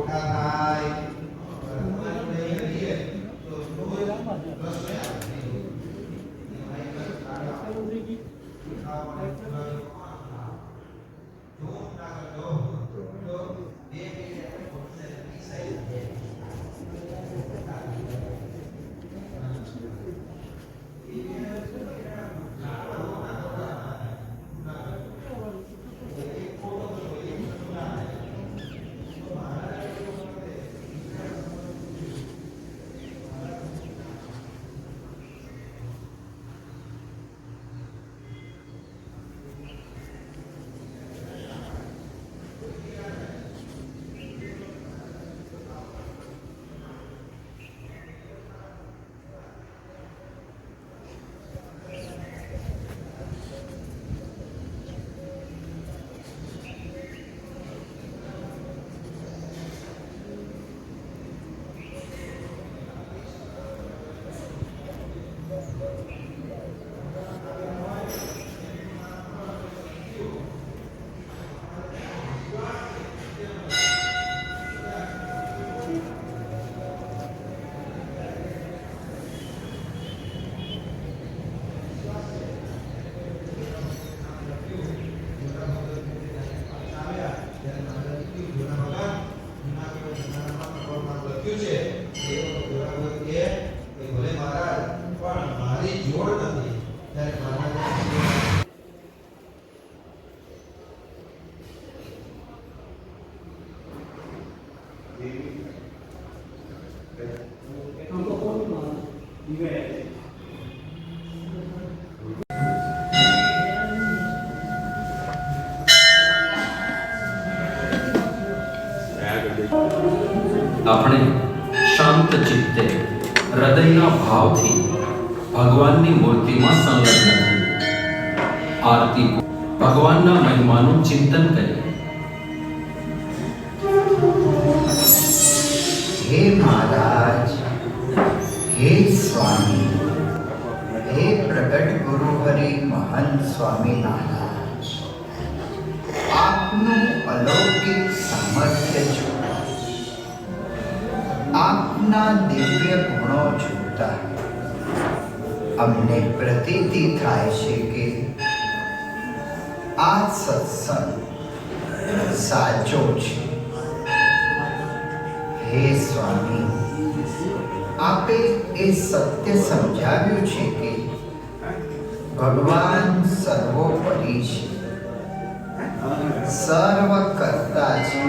một hai 저를 મૂર્તિમાં સંલગ્ન થઈએ આરતી ભગવાનના મહિમાનું ચિંતન કરીએ હે મહારાજ હે સ્વામી હે પ્રગટ ગુરુ હરિ મહંત સ્વામી મહારાજ આપનું અલૌકિક સામર્થ્ય જોતા આપના દિવ્ય ગુણો જોતા મને પ્રતિતી થાય છે કે આત્સત્ સજ્યો છે હે સ્વામી આપે એ સત્ય સમજાવ્યું છે કે ભગવાન સર્વોપરી છે સર્વકર્તા છે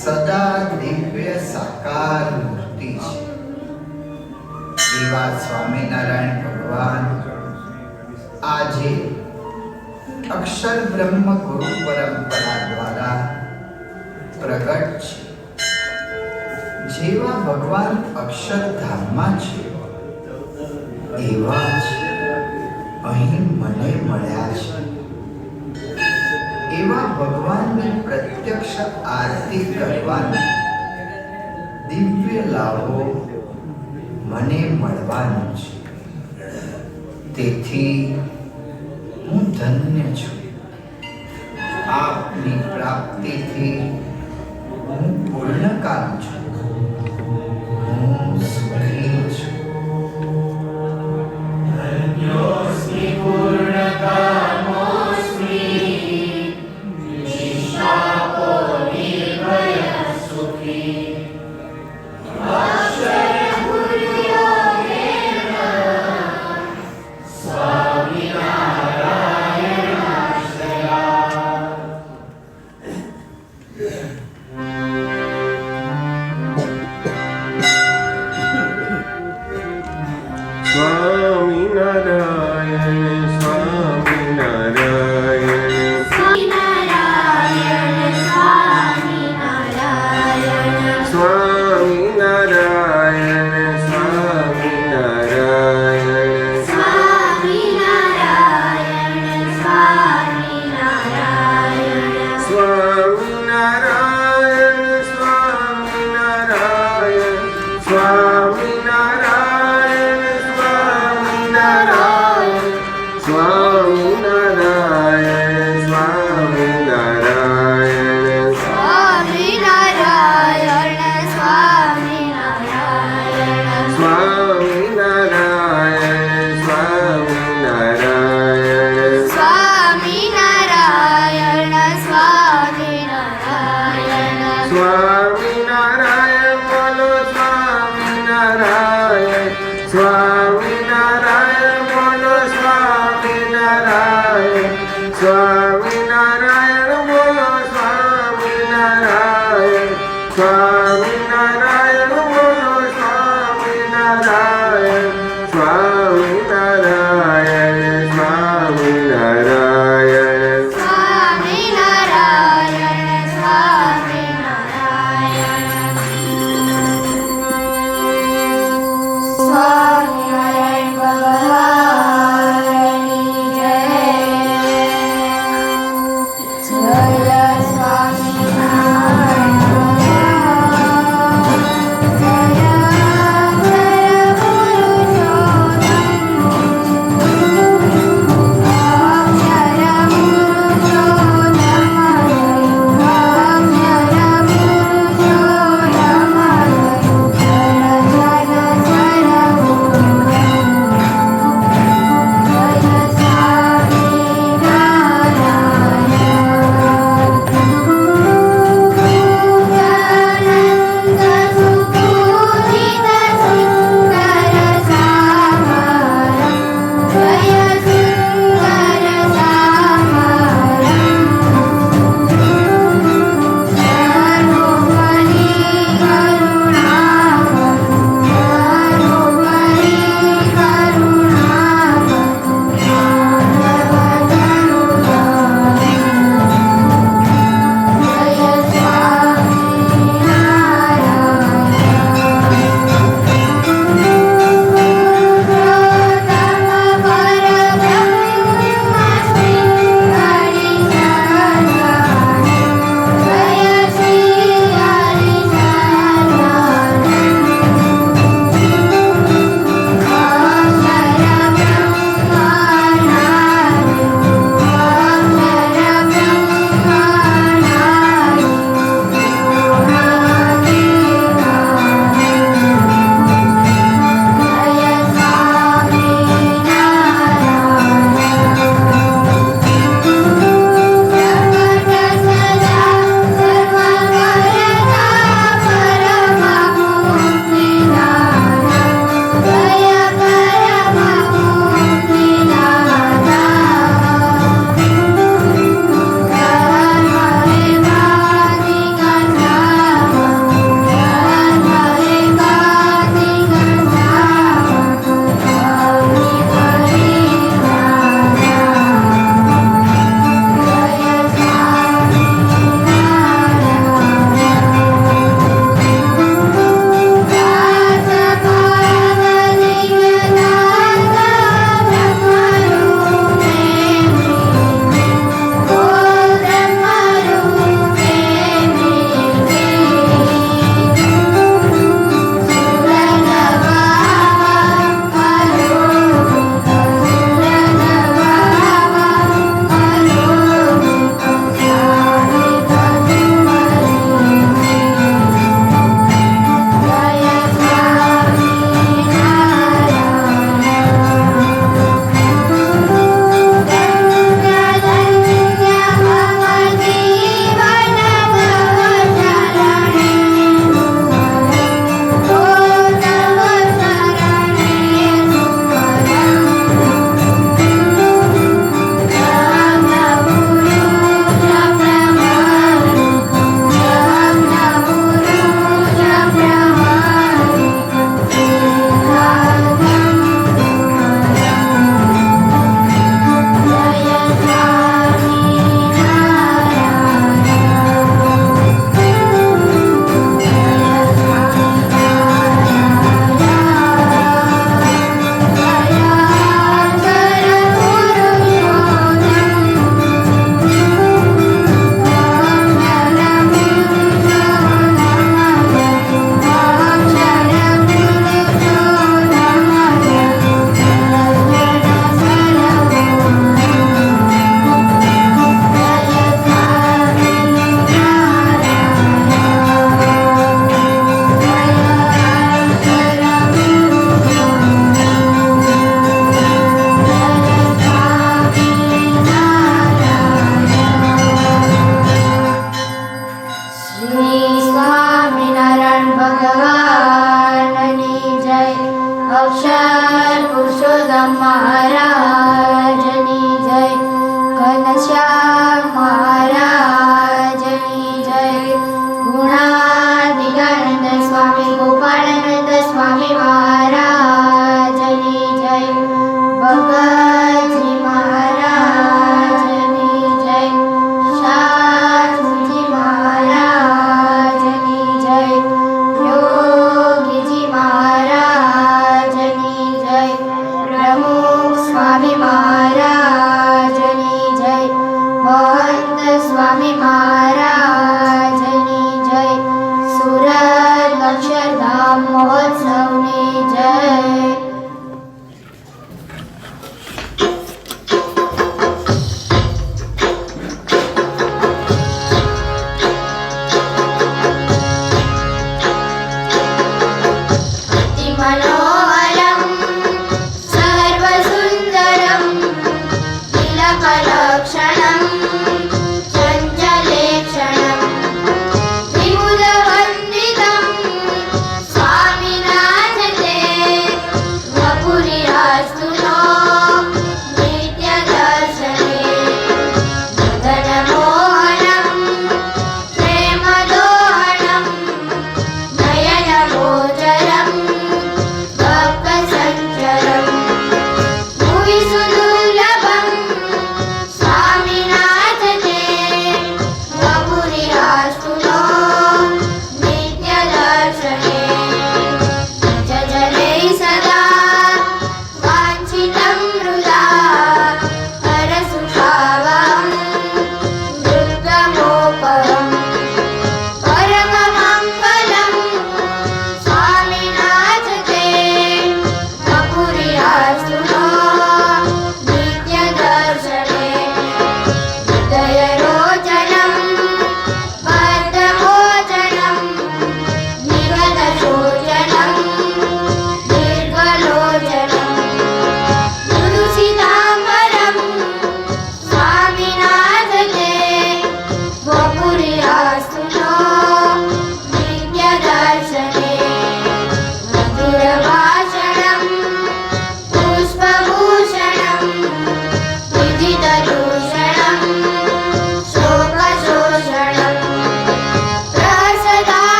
સદા નિભય સકાર હોતી છે એવા સ્વામિનારાયણ ભગવાન આજે અક્ષર બ્રહ્મ ગુરુ પરંપરા દ્વારા પ્રગટ છે જેવા ભગવાન અક્ષરધામમાં છે એવા જ અહીં મને મળ્યા છે એવા ભગવાનની પ્રત્યક્ષ આરતી કરવાની દિવ્ય લાભો મને મળવાનું છે તેથી હું ધન્ય છું આપની પ્રાપ્તિથી હું પૂર્ણકામ છું